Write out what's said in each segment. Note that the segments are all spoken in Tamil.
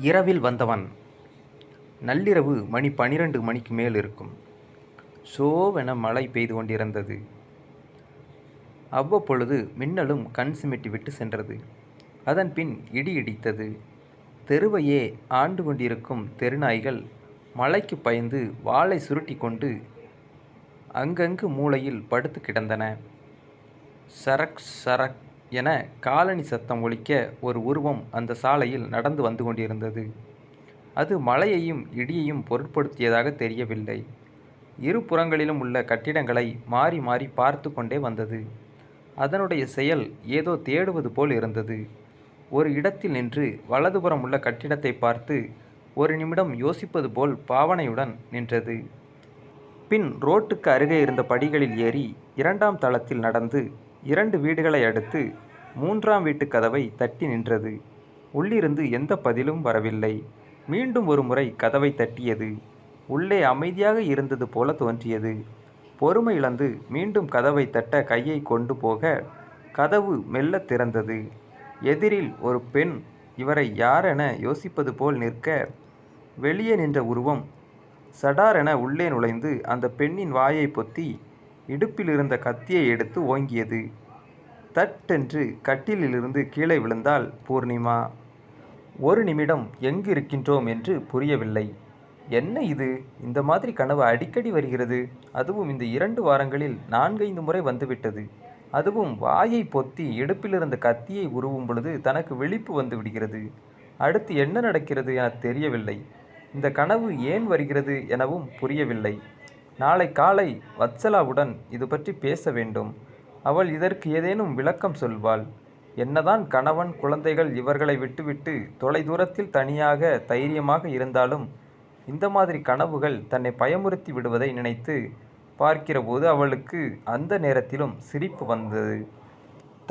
இரவில் வந்தவன் நள்ளிரவு மணி பனிரெண்டு மணிக்கு மேல் இருக்கும். சோவென மழை பெய்து கொண்டிருந்தது. அவ்வப்பொழுது மின்னலும் கண் சிமிட்டி விட்டு சென்றது. அதன் பின் இடி இடித்தது. தெருவையே ஆண்டு கொண்டிருக்கும் தெருநாய்கள் மழைக்கு பயந்து வாளை சுருட்டி கொண்டு அங்கங்கு மூளையில் படுத்து கிடந்தன. சரக் சரக் என காலணி சத்தம் ஒலிக்க ஒரு உருவம் அந்த சாலையில் நடந்து வந்து கொண்டிருந்தது. அது மழையையும் இடியையும் பொருட்படுத்தியதாக தெரியவில்லை. இரு புறங்களிலும் உள்ள கட்டிடங்களை மாறி மாறி பார்த்து கொண்டே வந்தது. அதனுடைய செயல் ஏதோ தேடுவது போல் இருந்தது. ஒரு இடத்தில் நின்று வலதுபுறம் உள்ள கட்டிடத்தை பார்த்து ஒரு நிமிடம் யோசிப்பது போல் பாவனையுடன் நின்றது. பின் ரோட்டுக்கு அருகே இருந்த படிகளில் ஏறி இரண்டாம் தளத்தில் நடந்து இரண்டு வீடுகளை அடுத்து மூன்றாம் வீட்டு கதவை தட்டி நின்றது. உள்ளிருந்து எந்த பதிலும் வரவில்லை. மீண்டும் ஒரு முறை கதவை தட்டியது. உள்ளே அமைதியாக இருந்தது போல தோன்றியது. பொறுமை இழந்து மீண்டும் கதவை தட்ட கையை கொண்டு போக கதவு மெல்ல திறந்தது. எதிரில் ஒரு பெண் இவரை யாரென யோசிப்பது போல் நிற்க வெளியே நின்ற உருவம் சடாரென உள்ளே நுழைந்து அந்த பெண்ணின் வாயை பொத்தி இடுப்பில் இருந்த கத்தியை எடுத்து ஓங்கியது. தட்டென்று கட்டிலிலிருந்து கீழே விழுந்தாள் பூர்ணிமா. ஒரு நிமிடம் எங்கு இருக்கின்றோம் என்று புரியவில்லை. என்ன இது? இந்த மாதிரி கனவு அடிக்கடி வருகிறது. அதுவும் இந்த இரண்டு வாரங்களில் நான்கைந்து முறை வந்துவிட்டது. அதுவும் வாயை பொத்தி இடுப்பில் இருந்த கத்தியை உருவும் பொழுது தனக்கு விழிப்பு வந்து விடுகிறது. அடுத்து என்ன நடக்கிறது என தெரியவில்லை. இந்த கனவு ஏன் வருகிறது எனவும் புரியவில்லை. நாளை காலை வத்சலாவுடன் இது பற்றி பேச வேண்டும். அவள் இதற்கு ஏதேனும் விளக்கம் சொல்வாள். என்னதான் கணவன் குழந்தைகள் இவர்களை விட்டுவிட்டு தொலைதூரத்தில் தனியாக தைரியமாக இருந்தாலும் இந்த மாதிரி கனவுகள் தன்னை பயமுறுத்தி விடுவதை நினைத்து பார்க்கிறபோது அவளுக்கு அந்த நேரத்திலும் சிரிப்பு வந்தது.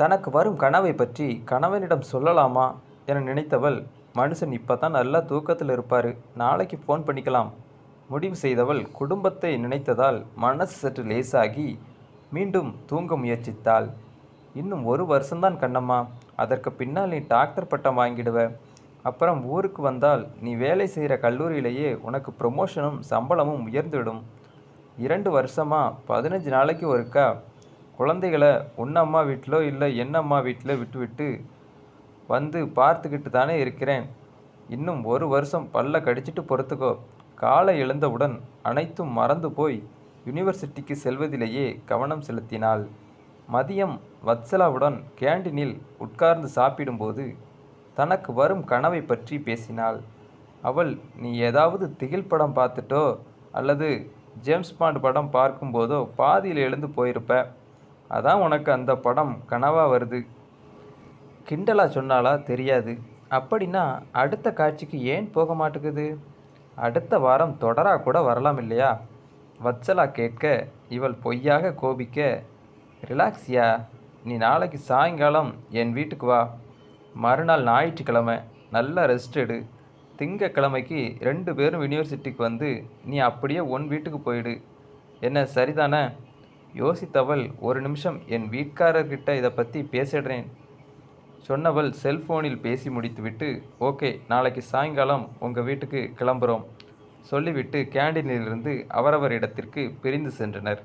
தனக்கு வரும் கனவை பற்றி கணவனிடம் சொல்லலாமா என நினைத்தவள் மனுஷன் இப்போ தான் நல்லா தூக்கத்தில் இருப்பார் நாளைக்கு ஃபோன் பண்ணிக்கலாம். முடிவு செய்தவள் குடும்பத்தை நினைத்ததால் மனசு சற்று லேசாகி மீண்டும் தூங்க முயற்சித்தாள். இன்னும் ஒரு வருஷம்தான் கண்ணம்மா. அதற்கு பின்னால் நீ டாக்டர் பட்டம் வாங்கிடுவ. அப்புறம் ஊருக்கு வந்தால் நீ வேலை செய்கிற கல்லூரியிலேயே உனக்கு ப்ரொமோஷனும் சம்பளமும் உயர்ந்துவிடும். இரண்டு வருஷமா? பதினஞ்சு நாளைக்கு ஒருக்கா? குழந்தைகளை உன்னம்மா வீட்டிலோ இல்லை என்னம்மா வீட்டில் விட்டுவிட்டு வந்து பார்த்துக்கிட்டு தானே இருக்கிறேன். இன்னும் ஒரு வருஷம் பல்ல கடிச்சிட்டு பொறுத்துக்கோ. காலை எழுந்தவுடன் அனைத்தும் மறந்து போய் யூனிவர்சிட்டிக்கு செல்வதிலேயே கவனம் செலுத்தினாள். மதியம் வத்சலாவுடன் கேண்டீனில் உட்கார்ந்து சாப்பிடும்போது தனக்கு வரும் கனவை பற்றி பேசினாள். அவள் நீ ஏதாவது திகில் படம் பார்த்துட்டோ? அல்லது ஜேம்ஸ் பாண்ட் படம் பார்க்கும்போதோ பாதியில் எழுந்து போயிருப்ப? அதான் உனக்கு அந்த படம் கனவாக வருது. கிண்டலா சொன்னாலா தெரியாது. அப்படின்னா அடுத்த காட்சிக்கு ஏன் போக மாட்டேங்குது? அடுத்த வாரம் தொடரா கூட வரலாம் இல்லையா? வச்சலா கேட்க இவள் பொய்யாக கோபிக்க ரிலாக்ஸியா நீ நாளைக்கு சாயங்காலம் என் வீட்டுக்கு வா. மறுநாள் ஞாயிற்றுக்கிழமை நல்லா ரெஸ்ட் எடு. திங்கக்கிழமைக்கு ரெண்டு பேரும் யூனிவர்சிட்டிக்கு வந்து நீ அப்படியே உன் வீட்டுக்கு போயிடு. என்ன சரிதானே? யோசித்தவள் ஒரு நிமிஷம் என் வீட்காரர்கிட்ட இதை பற்றி பேசிடுறேன். சொன்னவள் செல்போனில் பேசி முடித்துவிட்டு ஓகே நாளைக்கு சாயங்காலம் உங்கள் வீட்டுக்கு கிளம்புறோம். சொல்லிவிட்டு கேண்டீனிலிருந்து அவரவர் இடத்திற்கு பிரிந்து சென்றனர்.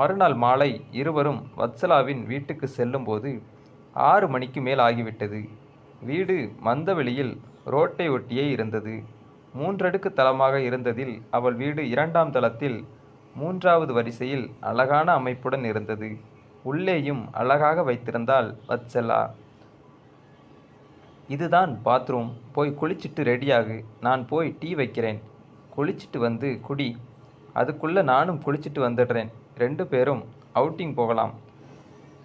மறுநாள் மாலை இருவரும் வத்சலாவின் வீட்டுக்கு செல்லும்போது ஆறு மணிக்கு மேல் ஆகிவிட்டது. வீடு மந்தவெளியில் ரோட்டை ஒட்டியே இருந்தது. மூன்றடுக்கு தளமாக இருந்ததில் அவள் வீடு இரண்டாம் தளத்தில் மூன்றாவது வரிசையில் அழகான அமைப்புடன் இருந்தது. உள்ளேயும் அழகாக வைத்திருந்தால் வச்சலா இதுதான் பாத்ரூம். போய் குளிச்சிட்டு ரெடியாகு. நான் போய் டீ வைக்கிறேன். குளிச்சிட்டு வந்து குடி. அதுக்குள்ளே நானும் குளிச்சிட்டு வந்துடுறேன். ரெண்டு பேரும் அவுட்டிங் போகலாம்.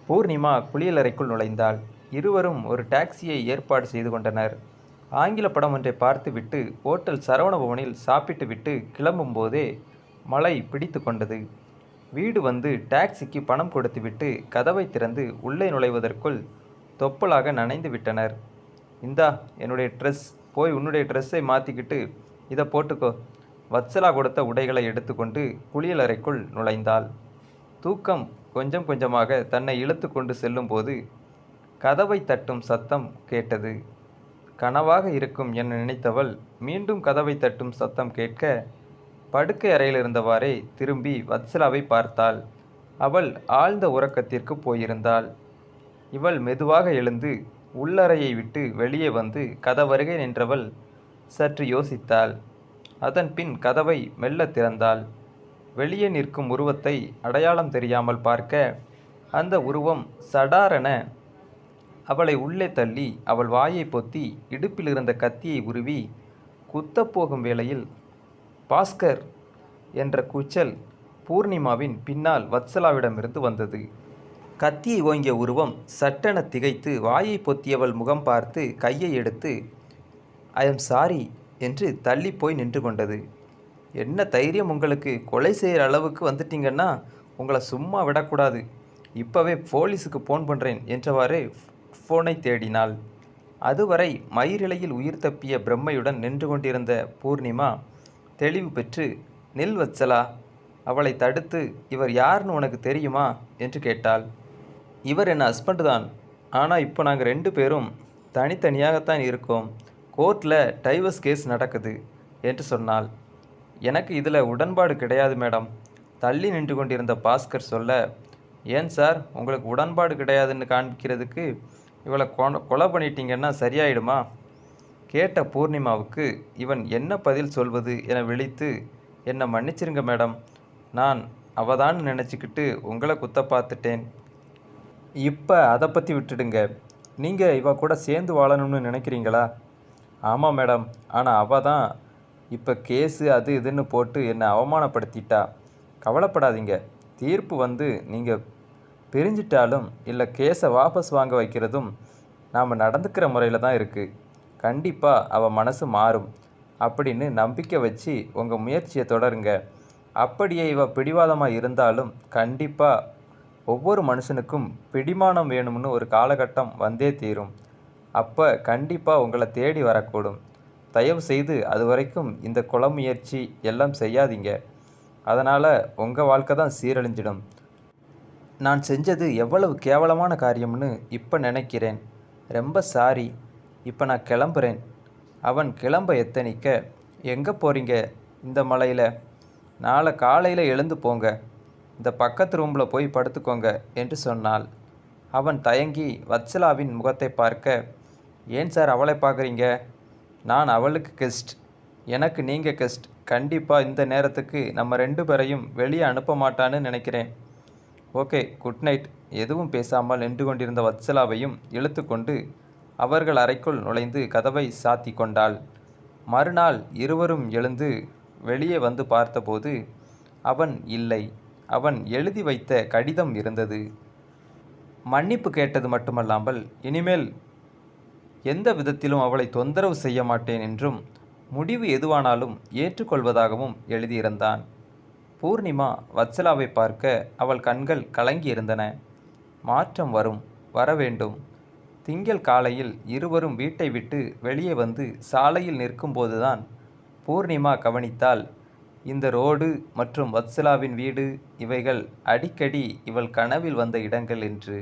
பூர்ணிமா குளியலறைக்குள் நுழைந்தாள். இருவரும் ஒரு டாக்ஸியை ஏற்பாடு செய்து கொண்டனர். ஆங்கில படம் ஒன்றை பார்த்துவிட்டு ஓட்டல் சரவணபவனில் சாப்பிட்டுவிட்டு கிளம்பும்போதே மழை பிடித்து கொண்டது. வீடு வந்து டாக்ஸிக்கு பணம் கொடுத்துவிட்டு கதவை திறந்து உள்ளே நுழைவதற்குள் தொப்பலாக நனைந்து விட்டனர். இந்தா என்னுடைய ட்ரெஸ். போய் உன்னுடைய ட்ரெஸ்ஸை மாற்றிக்கிட்டு இதை போட்டுக்கோ. வத்சலா கொடுத்த உடைகளை எடுத்துக்கொண்டு குளியலறைக்குள் நுழைந்தாள். தூக்கம் கொஞ்சம் கொஞ்சமாக தன்னை இழுத்து கொண்டு செல்லும்போது கதவை தட்டும் சத்தம் கேட்டது. கனவாக இருக்கும் என நினைத்தவள் மீண்டும் கதவை தட்டும் சத்தம் கேட்க படுக்கை அறையில் இருந்தவாறே திரும்பி வத்சலாவை பார்த்தாள். அவள் ஆழ்ந்த உறக்கத்திற்கு போயிருந்தாள். இவள் மெதுவாக எழுந்து உள்ளறையை விட்டு வெளியே வந்து கதவருகே நின்றவள் சற்று யோசித்தாள். அதன் பின் கதவை மெல்ல திறந்தாள். வெளியே நிற்கும் உருவத்தை அடையாளம் தெரியாமல் பார்க்க அந்த உருவம் சடாரென அவளை உள்ளே தள்ளி அவள் வாயை பொத்தி இடுப்பில் இருந்த கத்தியை உருவி குத்தப் போகும் வேளையில் பாஸ்கர் என்ற கூச்சல் பூர்ணிமாவின் பின்னால் வத்சலாவிடமிருந்து வந்தது. கத்தியை ஓங்கிய உருவம் சட்டென திகைத்து வாயை பொத்தியவள் முகம் பார்த்து கையை எடுத்து ஐ எம் சாரி என்று தள்ளி போய் நின்று கொண்டது. என்ன தைரியம் உங்களுக்கு? கொலை செய்கிற அளவுக்கு வந்துட்டீங்கன்னா உங்களை சும்மா விடக்கூடாது. இப்போவே போலீஸுக்கு ஃபோன் பண்ணுறேன் என்றவாறு ஃபோனை தேடினாள். அதுவரை மயிரிழையில் உயிர் தப்பிய பிரம்மையுடன் நின்று கொண்டிருந்த பூர்ணிமா தெளிவு பெற்று நில் வச்சலா அவளை தடுத்து இவர் யாருன்னு உனக்கு தெரியுமா? என்று கேட்டாள். இவர் என் ஹஸ்பண்டு தான். ஆனால் இப்போ நாங்கள் ரெண்டு பேரும் தனித்தனியாகத்தான் இருக்கோம். கோர்ட்டில் டைவர்ஸ் கேஸ் நடக்குது என்று சொன்னாள். எனக்கு இதில் உடன்பாடு கிடையாது மேடம். தள்ளி நின்று கொண்டிருந்த பாஸ்கர் சொல்ல ஏன் சார் உங்களுக்கு உடன்பாடு கிடையாதுன்னு காண்பிக்கிறதுக்கு இவளை கொ- கொலை பண்ணிட்டீங்கன்னா சரியாயிடுமா? கேட்ட பூர்ணிமாவுக்கு இவன் என்ன பதில் சொல்வது என விழித்து என்னை மன்னிச்சிருங்க மேடம். நான் அவதான் நினச்சிக்கிட்டு உங்களை குத்த பார்த்துட்டேன். இப்போ அதை பற்றி விட்டுடுங்க. நீங்கள் இவ கூட சேர்ந்து வாழணும்னு நினைக்கிறீங்களா? ஆமாம் மேடம். ஆனால் அவ தான் இப்போ கேஸு அது இதுன்னு போட்டு என்னை அவமானப்படுத்திட்டா. கவலைப்படாதீங்க. தீர்ப்பு வந்து நீங்கள் பிரிஞ்சிட்டாலும் இல்லை கேஸை வாபஸ் வாங்க வைக்கிறதும் நாம் நடந்துக்கிற முறையில் தான் இருக்குது கண்டிப்பாக அவள் மனசு மாறும். அப்படின்னு நம்பிக்கை வச்சு உங்கள் முயற்சியை தொடருங்க. அப்படியே இவ பிடிவாதமாக இருந்தாலும் கண்டிப்பாக ஒவ்வொரு மனுஷனுக்கும் பிடிமானம் வேணும்னு ஒரு காலகட்டம் வந்தே தீரும். அப்போ கண்டிப்பாக உங்களை தேடி வரக்கூடும். தயவு செய்து அது வரைக்கும் இந்த குள முயற்சி எல்லாம் செய்யாதீங்க. அதனால் உங்கள் வாழ்க்கை தான் சீரழிஞ்சிடும். நான் செஞ்சது எவ்வளவு கேவலமான காரியம்னு இப்போ நினைக்கிறேன். ரொம்ப சாரி இப்போ நான் கிளம்புறேன். அவன் கிளம்ப எத்தனிக்க? எங்கே போகிறீங்க இந்த மலையில். நாளை காலையில் எழுந்து போங்க. இந்த பக்கத்து ரூமில் போய் படுத்துக்கோங்க என்று சொன்னாள். அவன் தயங்கி வத்சலாவின் முகத்தை பார்க்க ஏன் சார் அவளை பார்க்குறீங்க? நான் அவளுக்கு கெஸ்ட். எனக்கு நீங்கள் கெஸ்ட். கண்டிப்பாக இந்த நேரத்துக்கு நம்ம ரெண்டு பேரையும் வெளியே அனுப்ப மாட்டான்னு நினைக்கிறேன். Okay good night. எதுவும் பேசாமல் நின்று கொண்டிருந்த வத்சலாவையும் இழுத்துக்கொண்டு அவர்கள் அறைக்குள் நுழைந்து கதவை சாத்தி கொண்டாள். மறுநாள் இருவரும் எழுந்து வெளியே வந்து பார்த்தபோது அவன் இல்லை. அவன் எழுதி வைத்த கடிதம் இருந்தது. மன்னிப்பு கேட்டது மட்டுமல்லாமல் இனிமேல் எந்த விதத்திலும் அவளை தொந்தரவு செய்ய மாட்டேன் என்றும் முடிவு எதுவானாலும் ஏற்றுக்கொள்வதாகவும் எழுதியிருந்தான். பூர்ணிமா வத்சலாவை பார்க்க அவள் கண்கள் கலங்கியிருந்தன. மாற்றம் வரும் வரவேண்டும் திங்கள் காலையில் இருவரும் வீட்டை விட்டு வெளியே வந்து சாலையில் நிற்கும்போதுதான் பூர்ணிமா கவனித்தால் இந்த ரோடு மற்றும் வத்சலாவின் வீடு இவைகள் அடிக்கடி இவள் கனவில் வந்த இடங்கள் என்று.